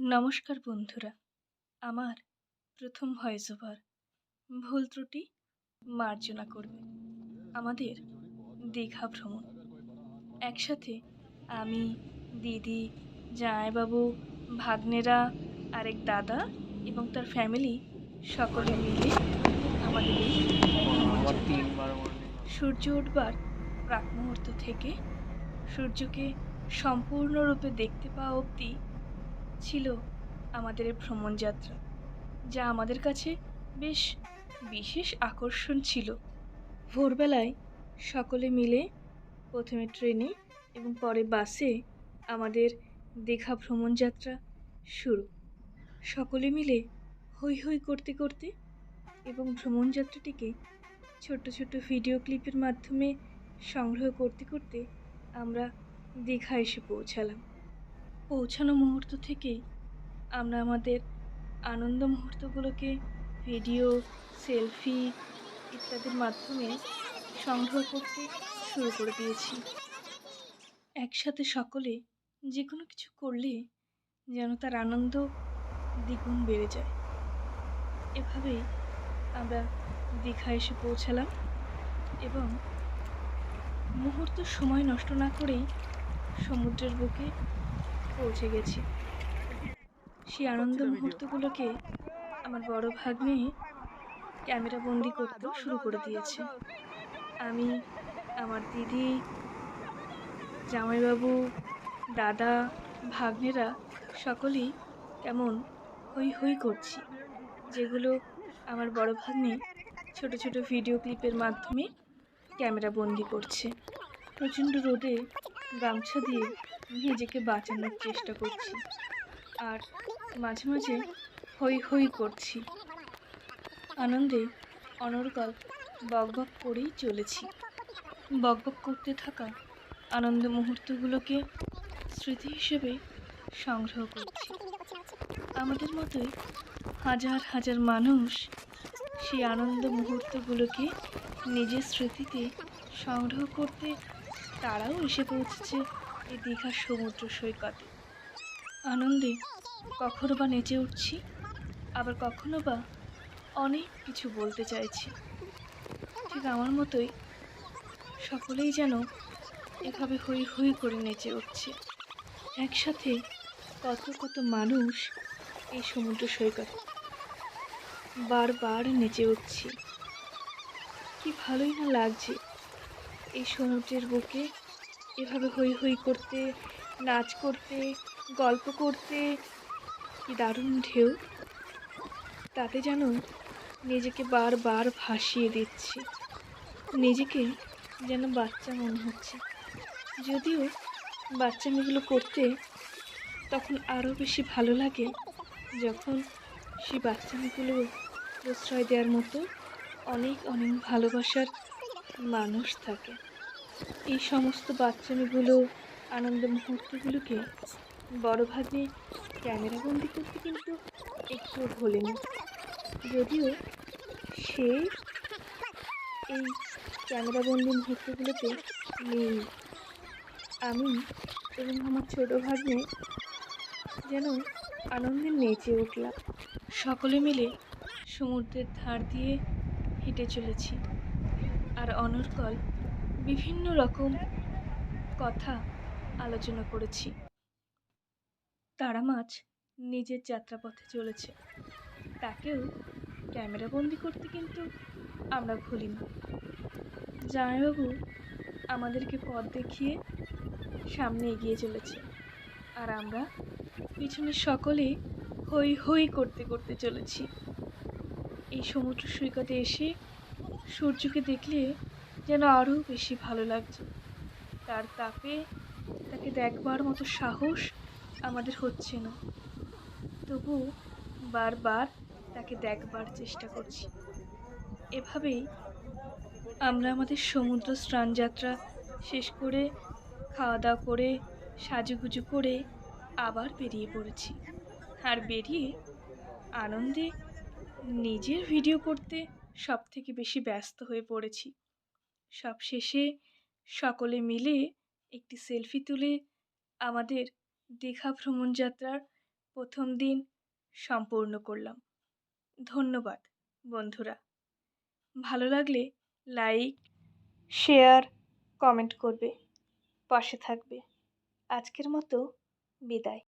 নমস্কার বন্ধুরা, আমার প্রথম ভয়েস ওভার ভুল ত্রুটি মার্জনা করবে। আমাদের দীঘা ভ্রমণ। একসাথে আমি, দিদি, জামাইবাবু, ভাগ্নেরা, আরেক দাদা এবং তার ফ্যামিলি সকলে মিলে আমাদের। সূর্য উঠবার প্রাক মুহূর্ত থেকে সূর্যকে সম্পূর্ণরূপে দেখতে পাওয়া অবধি ছিল আমাদের ভ্রমণ যাত্রা, যা আমাদের কাছে বেশ বিশেষ আকর্ষণ ছিল। ভোরবেলায় সকলে মিলে প্রথমে ট্রেনে এবং পরে বাসে আমাদের দীঘা ভ্রমণ যাত্রা শুরু। সকলে মিলে হৈ হৈ করতে করতে এবং ভ্রমণ যাত্রাটিকে ছোট্ট ছোট্ট ভিডিও ক্লিপের মাধ্যমে সংগ্রহ করতে করতে আমরা দীঘা এসে পৌঁছালাম। পৌঁছানো মুহূর্ত থেকেই আমরা আমাদের আনন্দ মুহূর্তগুলোকে ভিডিও, সেলফি ইত্যাদির মাধ্যমে সংগ্রহ করতে শুরু করে দিয়েছি। একসাথে সকলে যে কোনো কিছু করলে যেন তার আনন্দ দ্বিগুণ বেড়ে যায়। এভাবেই আমরা দীঘা এসে পৌঁছালাম এবং মুহূর্ত সময় নষ্ট না করেই সমুদ্রের বুকে পৌঁছে গেছি। সেই আনন্দ মুহূর্তগুলোকে আমার বড় ভাগ্নে ক্যামেরা বন্দি করতে শুরু করে দিয়েছে। আমি আমার দিদি জামাইবাবু দাদা ভাগ্নেরা সকলেই কেমন হৈ হৈ করছি যেগুলো আমার বড় ভাগ্নে ছোট ছোট ভিডিও ক্লিপের মাধ্যমে ক্যামেরা বন্দি করছে। প্রচণ্ড রোদে গামছা দিয়ে নিজেকে বাঁচানোর চেষ্টা করছি। আর মাঝে মাঝে হৈ হৈ করছি। আনন্দে অনর্গল বকবক করেই চলেছি। বকবক করতে থাকা আনন্দ মুহূর্তগুলোকে স্মৃতি হিসেবে সংগ্রহ করছি। আমাদের মতোই হাজার হাজার মানুষ সেই আনন্দ মুহূর্তগুলোকে নিজের স্মৃতিতে সংগ্রহ করতে তারাও এসে পৌঁছেছে। এই দীঘার সমুদ্র সৈকতে। আনন্দে কখনো বা নেচে উঠছি, আবার কখনো বা অনেক কিছু বলতে চাইছি। ঠিক আমার মতোই সকলেই যেন এভাবে হই হই করে নেচে উঠছে। একসাথে কত কত মানুষ এই সমুদ্র সৈকতে। বারবার নেচে উঠছি। কি ভালোই না লাগছে এই সমুদ্রের বুকে এভাবে হই হই করতে, নাচ করতে, গল্প করতে, কি দারুণ ঢেউ। তাতে যেন নিজেকে বারবার ভাসিয়ে দিচ্ছি। নিজেকে যেন বাচ্চা মনে হচ্ছে। যদিও বাচ্চামিগুলো করতে তখন আরও বেশি ভালো লাগে যখন সেই বাচ্চামিগুলো প্রশ্রয় দেওয়ার মতো অনেক অনেক ভালোবাসার মানুষ থাকে। এই সমস্ত বাচ্চামিগুলো আনন্দ মুহূর্তগুলোকে বড় ভাগে ক্যামেরাবন্দি করতে কিন্তু একটু ভোলেনি যদিও সে এই ক্যামেরাবন্দি মুহূর্তগুলোতে নেই। আমি এবং আমার ছোটো ভাগ্নে যেন আনন্দে নেচে উঠলাম। সকলে মিলে সমুদ্রের ধার দিয়ে হেঁটে চলেছি। আর অনর্গল বিভিন্ন রকম কথা আলোচনা করেছি। তারা মাছ নিজের যাত্রাপথে চলেছে। তাকেও ক্যামেরাবন্দি করতে কিন্তু আমরা ভুলি না জামাইবাবু আমাদেরকে পথ দেখিয়ে সামনে এগিয়ে চলেছে। আর আমরা পিছনে সকলে হই হই করতে করতে চলেছি। এই সমুদ্র সৈকতে এসে সূর্যকে দেখলে যেন আরও বেশি ভালো লাগছে। তার তাপে তাকে দেখবার মতো সাহস আমাদের হচ্ছে না। তবু বারবার তাকে দেখবার চেষ্টা করছি। এভাবেই আমরা আমাদের সমুদ্র স্নান যাত্রা শেষ করে খাওয়া দাওয়া করে, সাজুগুজু করে আবার বেরিয়ে পড়েছি। আর বেরিয়ে আনন্দে নিজের ভিডিও করতে সব থেকে বেশি ব্যস্ত হয়ে পড়েছি। সব শেষে সকলে মিলে একটি সেলফি তুলে আমাদের দীঘা ভ্রমণ যাত্রার প্রথম দিন সম্পূর্ণ করলাম। ধন্যবাদ বন্ধুরা। ভালো লাগলে লাইক শেয়ার কমেন্ট করবে, পাশে থাকবে। আজকের মতো বিদায়।